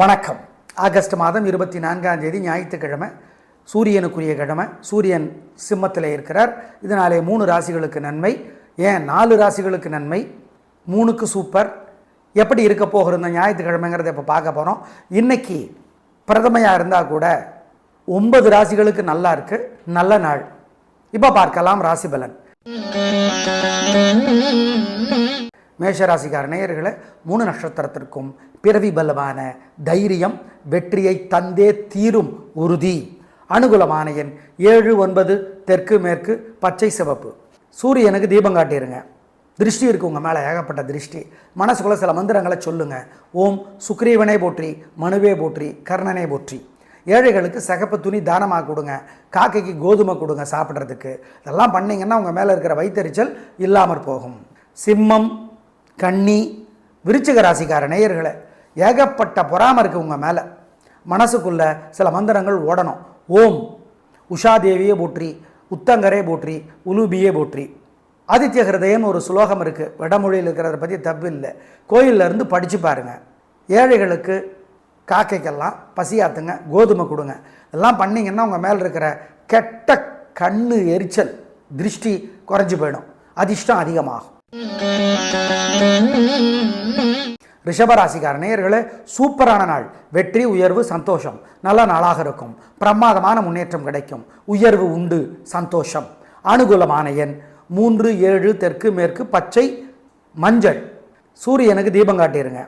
வணக்கம். ஆகஸ்ட் மாதம் இருபத்தி நான்காம் தேதி ஞாயிற்றுக்கிழமை சூரியனுக்குரிய கிழமை சூரியன் சிம்மத்தில் இருக்கிறார். இதனாலே மூணு ராசிகளுக்கு நன்மை. ஏன்? நாலு ராசிகளுக்கு நன்மை. மூணுக்கு சூப்பர் எப்படி இருக்க போகிற இந்த ஞாயிற்றுக்கிழமைங்கிறத இப்போ பார்க்க போகிறோம் இன்னைக்கு பிரதமையாக இருந்தால் கூட ஒன்பது ராசிகளுக்கு நல்லா இருக்கு. நல்ல நாள். இப்போ பார்க்கலாம் ராசி பலன் நேயர்களை மூணு நட்சத்திரத்திற்கும் பிறவி பலமான தைரியம் வெற்றியை தந்தே தீரும் உறுதி. அனுகூலமான எண் ஏழு ஒன்பது தெற்கு மேற்கு பச்சை சிவப்பு. சூரியனுக்கு தீபம் காட்டிடுங்க திருஷ்டி இருக்கு உங்கள் மேலே ஏகப்பட்ட திருஷ்டி. மனசுக்குள்ள சில மந்திரங்களை சொல்லுங்கள் ஓம் சுக்ரீவனே போற்றி மனுவே போற்றி கர்ணனே போற்றி. ஏழைகளுக்கு சகப்பு துணி தானமாக கொடுங்க. காக்கைக்கு கோதுமை கொடுங்க சாப்பிட்றதுக்கு. இதெல்லாம் பண்ணிங்கன்னா உங்கள் மேலே இருக்கிற வைத்தறிச்சல் இல்லாமற் போகும். சிம்மம் கன்னி விருச்சிக ராசிக்கார நேயர்களை ஏகப்பட்ட பொறாமல் இருக்குது உங்கள் மேலே. மனசுக்குள்ளே சில மந்திரங்கள் ஓடணும். ஓம் உஷாதேவியே போற்றி உத்தங்கரே போற்றி உலுபியே போற்றி. ஆதித்ய ஹிருதயம் ஒரு சுலோகம் இருக்குது வடமொழியில் இருக்கிறத பற்றி தப்பு இல்லை. கோயில்ல இருந்து படித்து பாருங்க. ஏழைகளுக்கு காக்கைக்கெல்லாம் பசியாத்துங்க கோதுமை கொடுங்க. இதெல்லாம் பண்ணிங்கன்னா உங்கள் மேலே இருக்கிற கெட்ட கண்ணு எரிச்சல் திருஷ்டி குறைஞ்சு போயிடும். அதிர்ஷ்டம் அதிகமாகும். ரிஷபராசிக்கார நேயர்களே சூப்பரான நாள். வெற்றி உயர்வு சந்தோஷம். நல்ல நாளாக இருக்கும். பிரமாதமான முன்னேற்றம் கிடைக்கும். உயர்வு உண்டு சந்தோஷம். அனுகூலமான எண் மூன்று ஏழு தெற்கு மேற்கு பச்சை மஞ்சள். சூரியனுக்கு தீபம் காட்டிடுங்க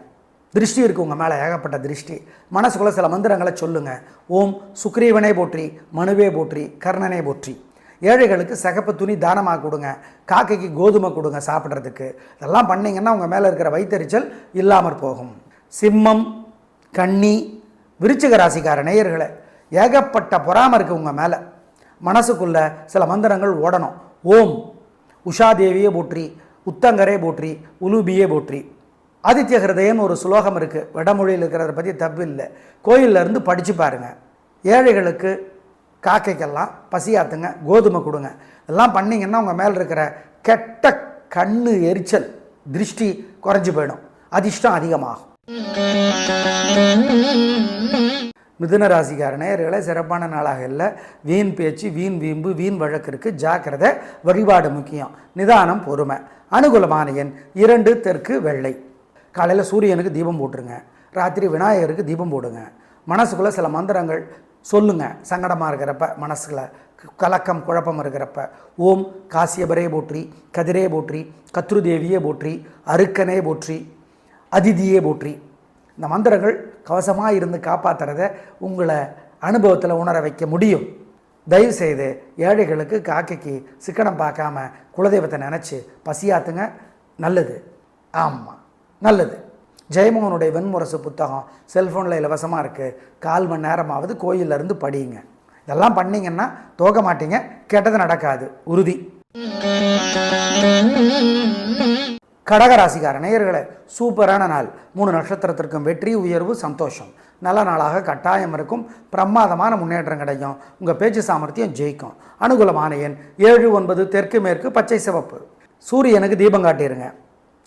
திருஷ்டி இருக்கு உங்கள் மேலே ஏகப்பட்ட திருஷ்டி. மனசுக்குள்ள சில மந்திரங்களை சொல்லுங்கள் ஓம் சுக்ரீவனே போற்றி மனுவே போற்றி கர்ணனே போற்றி. ஏழைகளுக்கு சகப்பு துணி தானமாக கொடுங்க காக்கைக்கு கோதுமை கொடுங்க சாப்பிட்றதுக்கு. இதெல்லாம் பண்ணீங்கன்னா உங்கள் மேலே இருக்கிற வைத்தறிச்சல் இல்லாமற் போகும். சிம்மம் கன்னி விருச்சிக ராசிக்கார நேயர்களை ஏகப்பட்ட பொறாமல் இருக்குது உங்கள் மேலே. மனசுக்குள்ள சில மந்திரங்கள் ஓடணும். ஓம் உஷாதேவியே போற்றி உத்தங்கரே போற்றி உலுபியே போற்றி. ஆதித்ய ஹிருதயம் ஒரு சுலோகம் இருக்குது வடமொழியில் இருக்கிறத பற்றி தப்பு இல்லை. கோயில்ல இருந்து படித்து பாருங்கள் ஏழைகளுக்கு காக்கைக்கெல்லாம் பசியாத்துங்க கோதுமை கொடுங்க. இதெல்லாம் பண்ணிங்கன்னா உங்கள் மேலே இருக்கிற கெட்ட கண்ணு எரிச்சல் திருஷ்டி குறைஞ்சு போயிடும். அதிர்ஷ்டம் அதிகமாகும். மிதுன ராசிக்கார சிறப்பான நாளாக இல்லை. வீண் பேச்சு வீண் வீம்பு வீண் வழக்கிற்கு ஜாக்கிரதை வழிபாடு முக்கியம். நிதானம் பொறுமை. அனுகூலமான எண் இரண்டு தெற்கு வெள்ளை. காலையில் சூரியனுக்கு தீபம் போட்டுருங்க. ராத்திரி விநாயகருக்கு தீபம் போடுங்க. மனசுக்குள்ளே சில மந்திரங்கள் சொல்லுங்கள் சங்கடமாக இருக்கிறப்ப மனசுல கலக்கம் குழப்பம் இருக்கிறப்ப ஓம் காசியபரே போற்றி கதிரே போற்றி கத்ருதேவியே போற்றி அருக்கனே போற்றி அதிதியே போற்றி. இந்த மந்திரங்கள் கவசமாக இருந்து காப்பாற்றுறத உங்களை அனுபவத்தில் உணர வைக்க முடியும். தயவு செய்து ஏழைகளுக்கு காக்கைக்கு சிக்கனம் பார்க்காம குலதெய்வத்தை நினச்சி பசியாத்துங்க. நல்லது. ஆமாம் நல்லது. ஜெயமோகனுடைய வெண்முரசு புத்தகம் செல்ஃபோனில் இலவசமாக இருக்குது கால் மணி நேரமாவது கோயில்ல இருந்து படியுங்க. இதெல்லாம் பண்ணீங்கன்னா தோக மாட்டீங்க கெட்டது நடக்காது. உறுதி. கடகராசிக்கார நேயர்களே சூப்பரான நாள். மூணு நட்சத்திரத்திற்கும் வெற்றி உயர்வு சந்தோஷம். நல்ல நாளாக கட்டாயம் இருக்கும். பிரமாதமான முன்னேற்றம் கிடைக்கும். உங்கள் பேச்சு சாமர்த்தியம் ஜெயிக்கும். அனுகூலமான எண் ஏழு ஒன்பது தெற்கு மேற்கு பச்சை சிவப்பு. சூரியனுக்கு தீபம் காட்டிடுங்க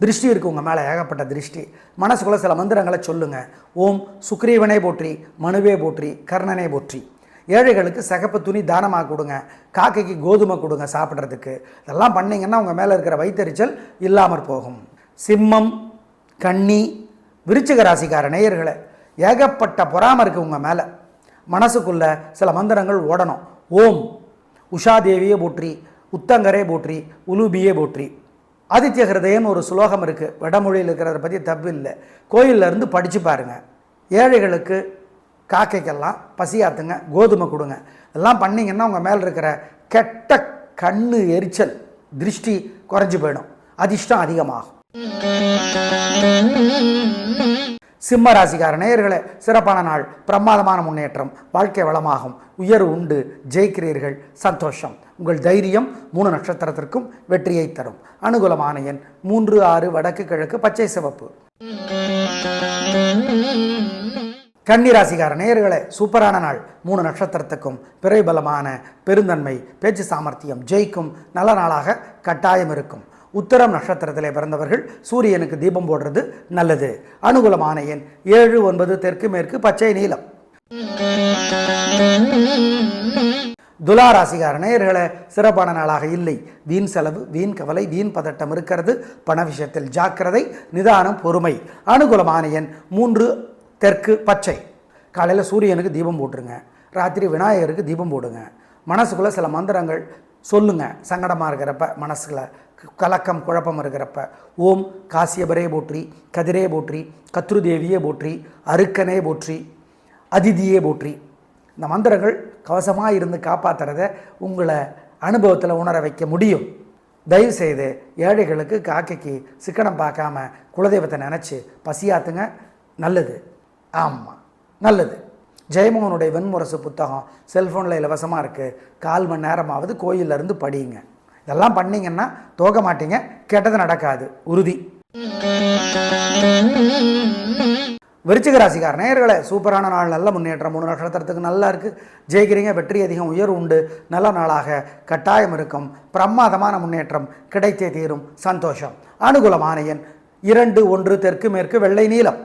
திருஷ்டி இருக்குது உங்கள் மேலே ஏகப்பட்ட திருஷ்டி. மனசுக்குள்ளே சில மந்திரங்களை சொல்லுங்கள் ஓம் சுக்ரீவனே போற்றி மனுவே போற்றி கர்ணனே போற்றி. ஏழைகளுக்கு சகப்பு துணி தானமாக கொடுங்க. காக்கைக்கு கோதுமை கொடுங்க சாப்பிட்றதுக்கு. இதெல்லாம் பண்ணிங்கன்னா உங்கள் மேலே இருக்கிற வைத்தறிச்சல் இல்லாமற் போகும். சிம்மம் கன்னி விருச்சிக ராசிக்கார நேயர்களை ஏகப்பட்ட பொறாமல் இருக்குது உங்கள் மேலே. மனசுக்குள்ளே சில மந்திரங்கள் ஓடணும். ஓம் உஷாதேவியே போற்றி உத்தங்கரே போற்றி உலூபியே போற்றி. ஆதித்ய ஹிருதயம் ஒரு சுலோகம் இருக்குது வடமொழியில் இருக்கிறத பற்றி தப்பு இல்லை. கோயில்ல இருந்து படித்து பாருங்கள் ஏழைகளுக்கு காக்கைக்கெல்லாம் பசியாத்துங்க கோதுமை கொடுங்க. இதெல்லாம் பண்ணீங்கன்னா உங்கள் மேலே இருக்கிற கெட்ட கண்ணு எரிச்சல் திருஷ்டி குறைஞ்சு போயிடும். அதிர்ஷ்டம் அதிகமாகும். சிம்ம ராசிக்கார நேயர்களே சிறப்பான நாள் பிரமாதமான முன்னேற்றம் வாழ்க்கை வளமாகும் உயர்வு உண்டு ஜெயிக்கிறீர்கள் சந்தோஷம். உங்கள் தைரியம் மூணு நட்சத்திரத்திற்கும் வெற்றியை தரும். அனுகூலமான எண் மூன்று ஆறு வடக்கு கிழக்கு பச்சை சிவப்பு. கன்னிராசிக்கார நேயர்களே சூப்பரான நாள். மூணு நட்சத்திரத்துக்கும் பிறைபலமான பெருந்தன்மை பேச்சு சாமர்த்தியம் ஜெயிக்கும் நல்ல நாளாக கட்டாயம் இருக்கும். உத்தரம் நட்சத்திரத்தில் பிறந்தவர்கள் சூரியனுக்கு தீபம் போடுறது நல்லது. அனுகூலமான எண் ஏழு ஒன்பது தெற்கு மேற்கு பச்சை நீலம். துலா ராசிகார நேயர்களை சிறப்பான நாளாக இல்லை. வீண் செலவு வீண் கவலை வீண் பதட்டம் இருக்கிறது. பண விஷயத்தில் ஜாக்கிரதை நிதானம் பொறுமை. அனுகூலமான எண் மூன்று தெற்கு பச்சை. காலையில் சூரியனுக்கு தீபம் போட்டுருங்க. ராத்திரி விநாயகருக்கு தீபம் போடுங்க. மனசுக்குள்ளே சில மந்திரங்கள் சொல்லுங்கள் சங்கடமாக இருக்கிறப்ப மனசில் கலக்கம் குழப்பம் இருக்கிறப்ப ஓம் காசியபரே போற்றி கதிரே போற்றி கத்ருதேவியே போற்றி அருக்கனே போற்றி அதிதியே போற்றி. இந்த மந்திரங்கள் கவசமாக இருந்து காப்பாற்றுறத உங்களை அனுபவத்தில் உணர வைக்க முடியும். தயவு செய்து ஏழைகளுக்கு காக்கைக்கு சிக்கனம் பார்க்காம குலதெய்வத்தை நினச்சி பசியாத்துங்க. நல்லது. ஆமாம் நல்லது. ஜெயமோகனுடைய வெண்முரசு புத்தகம் செல்ஃபோனில் இலவசமாக இருக்குது கால் மணி நேரமாவது கோயில்ல படியுங்க. இதெல்லாம் பண்ணீங்கன்னா தோக மாட்டீங்க கெட்டது நடக்காது. உறுதி. விருச்சிக ராசிக்கார நேயர்களே சூப்பரான நாள் நல்ல முன்னேற்றம் மூணு நட்சத்திரத்துக்கு நல்லா இருக்குது ஜெயிக்கிறீங்க வெற்றி அதிகம் உயர்வு உண்டு. நல்ல நாளாக கட்டாயம் இருக்கும். பிரமாதமான முன்னேற்றம் கிடைத்தே தீரும். சந்தோஷம். அனுகூலமான எண் இரண்டு ஒன்று தெற்கு மேற்கு வெள்ளை நீளம்.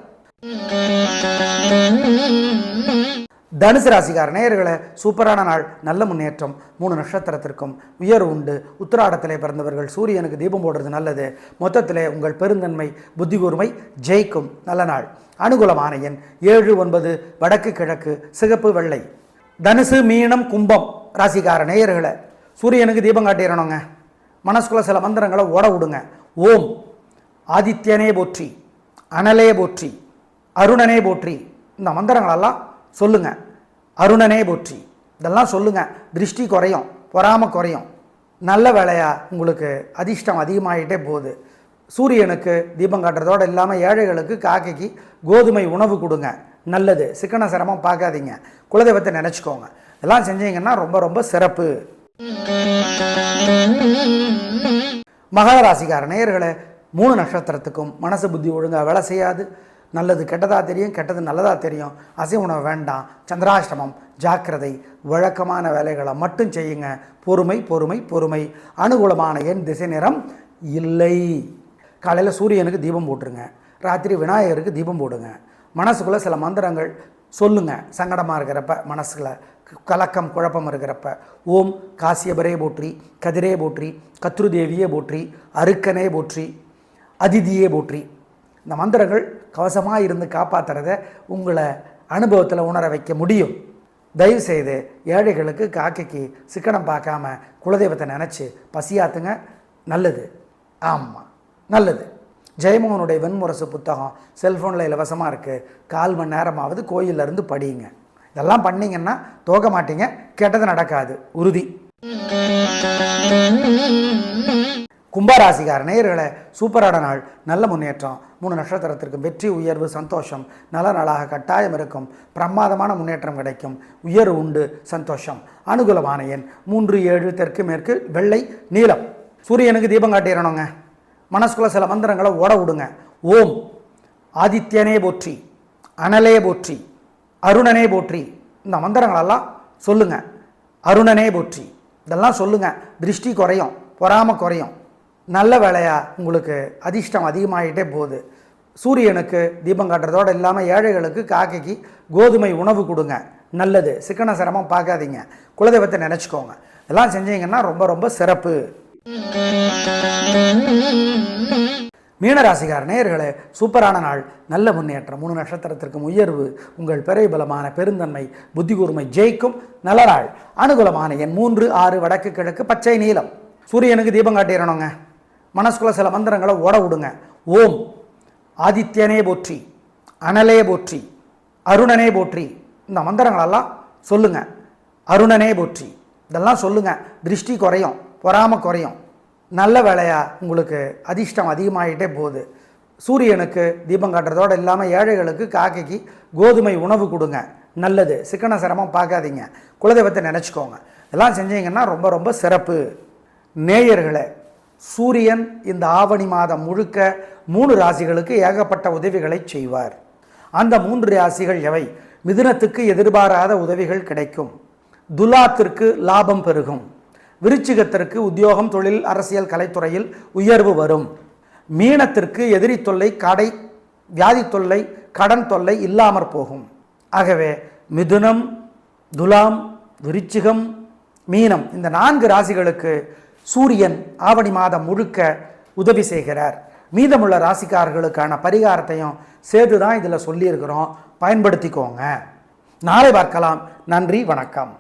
தனுசு ராசிக்கார நேயர்களை சூப்பரான நாள் நல்ல முன்னேற்றம் மூணு நட்சத்திரத்திற்கும் உயர்வு உண்டு. உத்திராடத்திலே பிறந்தவர்கள் சூரியனுக்கு தீபம் போடுறது நல்லது. மொத்தத்திலே உங்கள் பெருந்தன்மை புத்தி கூர்மை ஜெயிக்கும். நல்ல நாள். அனுகூலமான எண் ஏழு ஒன்பது வடக்கு கிழக்கு சிகப்பு வெள்ளை. தனுசு மீனம் கும்பம் ராசிக்கார நேயர்களை சூரியனுக்கு தீபம் காட்டிடணுங்க. மனசுக்குள்ள சில மந்திரங்களை ஓட விடுங்க. ஓம். ஆதித்யனே போற்றி. அனலே போற்றி. அருணனே போற்றி. இந்த மந்திரங்களெல்லாம் சொல்லுங்கள் அருணனே போற்றி. இதெல்லாம் சொல்லுங்கள் திருஷ்டி குறையும் பொறாமல் குறையும். நல்ல வேலையாக உங்களுக்கு அதிர்ஷ்டம் அதிகமாகிட்டே போகுது. சூரியனுக்கு தீபம் காட்டுறதோடு இல்லாமல் ஏழைகளுக்கு காக்கைக்கு கோதுமை உணவு கொடுங்க. நல்லது. சிக்கன சிரமம் பார்க்காதீங்க. குலதெய்வத்தை நினச்சிக்கோங்க. இதெல்லாம் செஞ்சீங்கன்னா ரொம்ப ரொம்ப சிறப்பு. மகர ராசிக்கார நேயர்களே மூணு நட்சத்திரத்துக்கும் மனசு புத்தி ஒழுங்காக வேலை செய்யாது. நல்லது கெட்டதாக தெரியும் கெட்டது நல்லதாக தெரியும். அசை உணவு வேண்டாம். சந்திராஷ்டமம் ஜாக்கிரதை வழக்கமான வேலைகளை மட்டும் செய்யுங்க. பொறுமை பொறுமை பொறுமை. அனுகூலமான எண் திசை நிறம் இல்லை. காலையில் சூரியனுக்கு தீபம் போட்டுருங்க. ராத்திரி விநாயகருக்கு தீபம் போடுங்க. மனசுக்குள்ளே சில மந்திரங்கள் சொல்லுங்கள் சங்கடமாக இருக்கிறப்ப மனசுல கலக்கம் குழப்பம் இருக்கிறப்ப. ஓம் காசியபரே போற்றி கதிரே போற்றி கத்ருதேவியே போற்றி அருக்கனே போற்றி அதிதியே போற்றி. இந்த மந்திரங்கள் கவசமாக இருந்து காப்பாற்றுறத உங்களை அனுபவத்தில் உணர வைக்க முடியும். தயவு செய்து ஏழைகளுக்கு காக்கைக்கு சிக்கனம் பார்க்காம குலதெய்வத்தை நினச்சி பசியாத்துங்க. நல்லது. ஆமாம் நல்லது. ஜெயமோகனுடைய வெண்முரசு புத்தகம் செல்ஃபோனில் இலவசமாக இருக்குது கால் மணி நேரமாவது கோயில்ல இருந்து படியுங்க. இதெல்லாம் பண்ணீங்கன்னா தோக்க மாட்டீங்க. கெட்டது நடக்காது. உறுதி. கும்பராசிகார நேயர்களை சூப்பரான நாள் நல்ல முன்னேற்றம் மூணு நட்சத்திரத்திற்கும் வெற்றி உயர்வு சந்தோஷம் நல்ல நாளாக கட்டாயம் இருக்கும் பிரமாதமான முன்னேற்றம் கிடைக்கும் உயர்வு உண்டு சந்தோஷம். அனுகூலமான எண் மூன்று ஏழு தெற்கு மேற்கு வெள்ளை நீலம். சூரியனுக்கு தீபம் காட்டிடணுங்க மனசுக்குள்ள சில மந்திரங்களை ஓட விடுங்க. ஓம் ஆதித்யனே போற்றி அனலே போற்றி அருணனே போற்றி. இந்த மந்திரங்களெல்லாம் சொல்லுங்கள் அருணனே போற்றி. இதெல்லாம் சொல்லுங்கள் திருஷ்டி குறையும் பொறாமல் குறையும். நல்ல வேலையாக உங்களுக்கு அதிர்ஷ்டம் அதிகமாகிட்டே போகுது. சூரியனுக்கு தீபம் காட்டுறதோடு இல்லாமல் ஏழைகளுக்கு காக்கைக்கு கோதுமை உணவு கொடுங்க. நல்லது. சிக்கன சிரமம் பார்க்காதீங்க. குலதெய்வத்தை நினச்சிக்கோங்க. இதெல்லாம் செஞ்சீங்கன்னா ரொம்ப ரொம்ப சிறப்பு. மீனராசிகார நேயர்களே சூப்பரான நாள். நல்ல முன்னேற்றம். மூணு நட்சத்திரத்திற்கும் உயர்வு. உங்கள் பெரைபலமான பெருந்தன்மை புத்தி கூர்மை ஜெயிக்கும் நல்ல நாள். அனுகூலமான எண் மூன்று ஆறு வடக்கு கிழக்கு பச்சை நீலம். சூரியனுக்கு தீபம் காட்டிடணுங்க. மனசுக்குள்ளே சில மந்திரங்களை ஓட விடுங்க. ஓம். ஆதித்யனே போற்றி. அனலே போற்றி. அருணனே போற்றி. இந்த மந்திரங்களெல்லாம் சொல்லுங்கள் அருணனே போற்றி. இதெல்லாம் சொல்லுங்கள் திருஷ்டி குறையும். பொறாம குறையும். நல்ல வேலையாக உங்களுக்கு அதிர்ஷ்டம் அதிகமாகிட்டே போகுது. சூரியனுக்கு தீபம் காட்டுறதோடு இல்லாமல் ஏழைகளுக்கு காக்கைக்கு கோதுமை உணவு கொடுங்க. நல்லது. சிக்கன சிரமம் பார்க்காதீங்க. குலதெய்வத்தை நினச்சிக்கோங்க. இதெல்லாம் செஞ்சீங்கன்னா ரொம்ப ரொம்ப சிறப்பு. நேயர்களை சூரியன் இந்த ஆவணி மாதம் முழுக்க மூணு ராசிகளுக்கு ஏகப்பட்ட உதவிகளை செய்வார். அந்த மூன்று ராசிகள் எவை? மிதுனத்துக்கு எதிர்பாராத உதவிகள் கிடைக்கும். துலாத்திற்கு லாபம் பெருகும். விருச்சிகத்திற்கு உத்தியோகம் தொழில் அரசியல் கலைத்துறையில் உயர்வு வரும். மீனத்திற்கு எதிரி தொல்லை கடை வியாதி தொல்லை கடன் தொல்லை இல்லாமற் போகும். ஆகவே மிதுனம் துலாம் விருச்சிகம் மீனம் இந்த நான்கு ராசிகளுக்கு சூரியன் ஆவணி மாதம் முழுக்க உதவி செய்கிறார். மீதமுள்ள ராசிக்காரர்களுக்கான பரிகாரத்தையும் சேர்த்து தான் இதில் சொல்லியிருக்கிறோம். பயன்படுத்திக்கோங்க. நாளை பார்க்கலாம். நன்றி வணக்கம்.